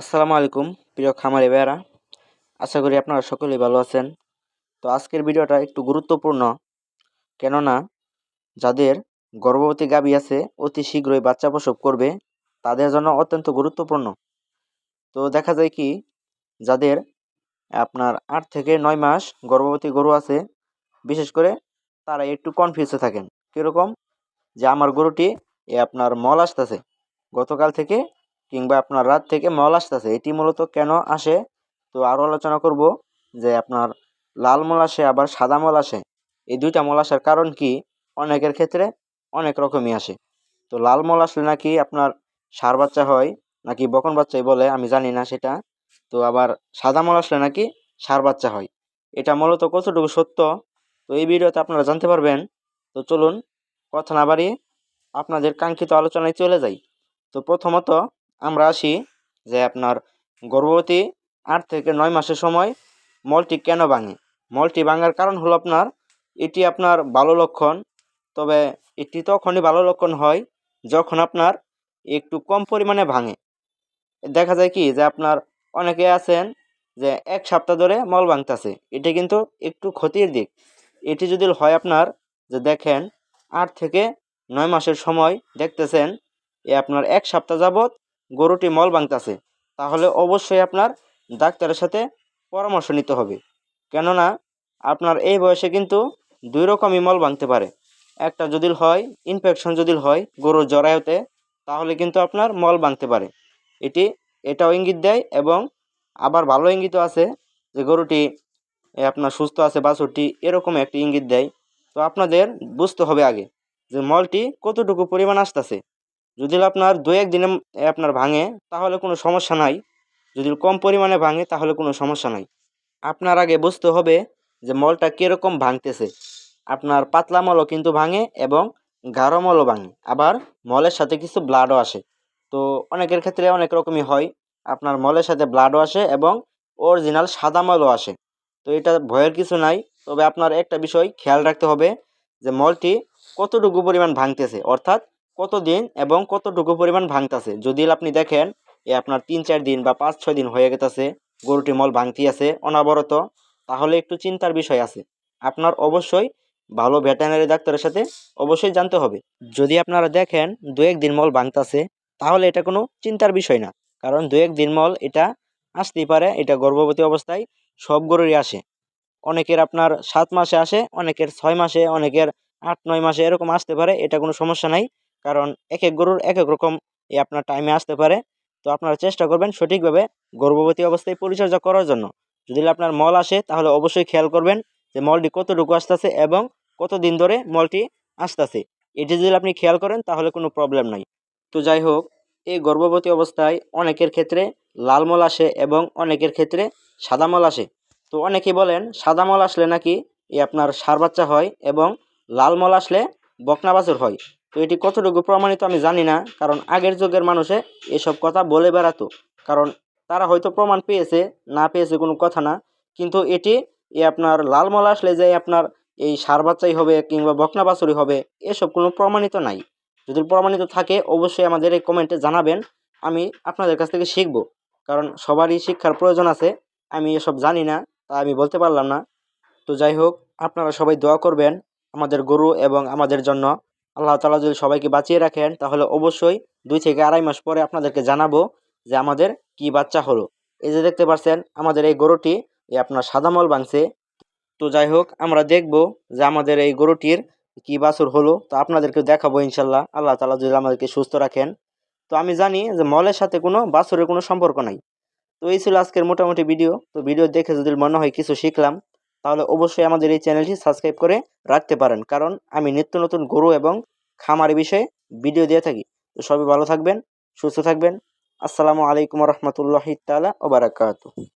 আসসালামু আলাইকুম, প্রিয় খামারি ভাইয়ারা। আশা করি আপনারা সকলেই ভালো আছেন। তো আজকের ভিডিওটা একটু গুরুত্বপূর্ণ। কেননা, যাদের গর্ভবতী গাভী আছে, অতি শীঘ্রই বাচ্চা প্রসব করবে, তাদের জন্য অত্যন্ত গুরুত্বপূর্ণ। তো দেখা যায় কি, যাদের আপনার আট থেকে নয় মাস গর্ভবতী গরু আছে, বিশেষ করে তারা একটু কনফিউজে থাকেন। কীরকম? যে আমার গরুটি এ আপনার মল আসতেছে। গতকাল থেকে কিংবা আপনার রাত থেকে মল আসতেছে, এটি মূলত কেন আসে? তো আরও আলোচনা করব যে আপনার লাল মল আসে, আবার সাদা মল আসে। এই দুইটা মল আসার কারণ কি? অনেকের ক্ষেত্রে অনেক রকমই আসে। তো লাল মল আসলে নাকি আপনার সার বাচ্চা হয়, নাকি বকন বাচ্চাই বলে, আমি জানি না সেটা। তো আবার সাদা মল আসলে নাকি সার বাচ্চা হয়। এটা মূলত কতটুকু সত্য? তো এই ভিডিওতে আপনারা জানতে পারবেন। তো চলুন কথা না বাড়িয়ে আপনাদের কাঙ্ক্ষিত আলোচনায় চলে যাই। তো প্রথমত আমরা আসি যে আপনার গর্ভবতী আট থেকে নয় মাসের সময় মলটি কেন ভাঙে? মলটি ভাঙার কারণ হলো আপনার, এটি আপনার ভালো লক্ষণ, তবে এটি তখনই ভালো লক্ষণ হয় যখন আপনার একটু কম পরিমাণে ভাঙে। দেখা যায় কি যে আপনার অনেকে আছেন যে এক সপ্তাহ ধরে মল ভাঙতেছে, এটি কিন্তু একটু ক্ষতির দিক। এটি যদি হয় আপনার যে দেখেন, আট থেকে নয় মাসের সময় দেখতেছেন, এ আপনার এক সপ্তাহ যাবৎ গরুটি মল ভাঙতেছে তাহলে অবশ্যই আপনার ডাক্তারের সাথে পরামর্শ নিতে হবে। কেননা, আপনার এই বয়সে কিন্তু দুই রকমই মল ভাঙতে পারে। একটা যদি হয় ইনফেকশন যদি হয়, গরুর জরায়ুতে, তাহলে কিন্তু আপনার মল ভাঙতে পারে। এটি, এটাও ইঙ্গিত দেয় এবং আবার ভালো ইঙ্গিতও আছে যে গরুটি আপনার সুস্থ আছে, বাছুরটি, এরকম একটি ইঙ্গিত দেয়। তো আপনাদের বুঝতে হবে আগে যে মলটি কতটুকু পরিমাণ আসতেছে। যদি আপনার দু এক দিনে আপনার ভাঙে, তাহলে কোনো সমস্যা নাই। যদি কম পরিমাণে ভাঙে, তাহলে কোনো সমস্যা নাই। আপনার আগে বুঝতে হবে যে মলটা কীরকম ভাঙতেছে। আপনার পাতলা মলও কিন্তু ভাঙে এবং গাঢ় মলও ভাঙে। আবার মলের সাথে কিছু ব্লাডও আসে। তো অনেকের ক্ষেত্রে অনেক রকমই হয়। আপনার মলের সাথে ব্লাডও আসে এবং অরিজিনাল সাদা মলও আসে। তো এটা ভয়ের কিছু নাই। তবে আপনার একটা বিষয় খেয়াল রাখতে হবে যে মলটি কতটুকু পরিমাণ ভাঙতেছে। অর্থাৎ কত দিন এবং কতটুকু পরিমাণ ভাঙতেছে? যদি আপনি দেখেন, এ আপনার তিন, চার দিন বা পাঁচ, ছয় দিন হয়ে গেতেছে, গরুটি মল ভাঙতি আছে অনাবরত, তাহলে একটু চিন্তার বিষয় আছে। আপনার অবশ্যই ভালো ভেটেনারি ডাক্তারের সাথে অবশ্যই জানতে হবে। যদি আপনারা দেখেন দু এক দিন মল ভাঙতাছে, তাহলে এটা কোনো চিন্তার বিষয় না। কারণ দু এক দিন মল এটা আসতেই পারে, এটা গর্ভবতী অবস্থায় সব গরুরই আসে। অনেকের আপনার সাত মাসে আসে, অনেকের ছয় মাসে, অনেকের আট, নয় মাসে এরকম আসতে পারে, এটা কোনো সমস্যা নাই। কারণ এক এক গরুর এক এক রকম এ আপনার টাইমে আসতে পারে। তো আপনারা চেষ্টা করবেন সঠিকভাবে গর্ভবতী অবস্থায় পরিচর্যা করার জন্য। যদি আপনার মল আসে, তাহলে অবশ্যই খেয়াল করবেন যে মলটি কতটুকু আসতেছে এবং কত দিন ধরে মলটি আসতেছে। এটি যদি আপনি খেয়াল করেন, তাহলে কোনো প্রবলেম নাই। তো যাই হোক, এই গর্ভবতী অবস্থায় অনেকের ক্ষেত্রে লাল মল আসে এবং অনেকের ক্ষেত্রে সাদা মল আসে। তো অনেকে বলেন, সাদা মল আসলে নাকি এই আপনার সার বাচ্চা হয় এবং লাল মল আসলে বকনা বাছুর হয়। তো এটি কতটুকু প্রমাণিত আমি জানি না, কারণ আগের যুগের মানুষে এসব কথা বলে বেড়াতো। কারণ তারা হয়তো প্রমাণ পেয়েছে, না পেয়েছে কোনো কথা না, কিন্তু এটি এ আপনার লালমল আসলে যে আপনার এই সার বাচ্চাই হবে কিংবা বকনা বাছুরি হবে, এসব কোনো প্রমাণিত নাই। যদি প্রমাণিত থাকে, অবশ্যই আমাদের এই কমেন্টে জানাবেন, আমি আপনাদের কাছ থেকে শিখব। কারণ সবারই শিক্ষার প্রয়োজন আছে, আমি এসব জানি না, তা আমি বলতে পারলাম না। তো যাই হোক, আপনারা সবাই দোয়া করবেন, আমাদের গরু এবং আমাদের জন্য আল্লাহ তালা যদি সবাইকে বাঁচিয়ে রাখেন, তাহলে অবশ্যই দুই থেকে আড়াই মাস পরে আপনাদেরকে জানাব যে আমাদের কি বাচ্চা হলো। এই যে দেখতে পাচ্ছেন, আমাদের এই গরুটি আপনার সাদামল ভাঙছে তো যাই হোক, আমরা দেখব যে আমাদের এই গরুটির কি বাছুর হলো। তো আপনাদেরকে দেখাবো ইনশাল্লাহ। আল্লাহ তালা যদি আমাদেরকে সুস্থ রাখেন। তো আমি জানি যে মলের সাথে কোনো বাছুরের কোনো সম্পর্ক নাই। তো এই ছিল আজকের মোটামুটি ভিডিও। তো ভিডিও দেখে যদি মনে হয় কিছু শিখলাম তাহলে অবশ্যই আমাদের এই চ্যানেলটি সাবস্ক্রাইব করে রাখতে পারেন। কারণ আমি নিত্য নতুন গরু এবং খামারি বিষয়ে ভিডিও দিয়ে থাকি। তো সবই ভালো থাকবেন, সুস্থ থাকবেন। আসসালামু আলাইকুম রহমতুল্লাহ তালা ওবরাকাত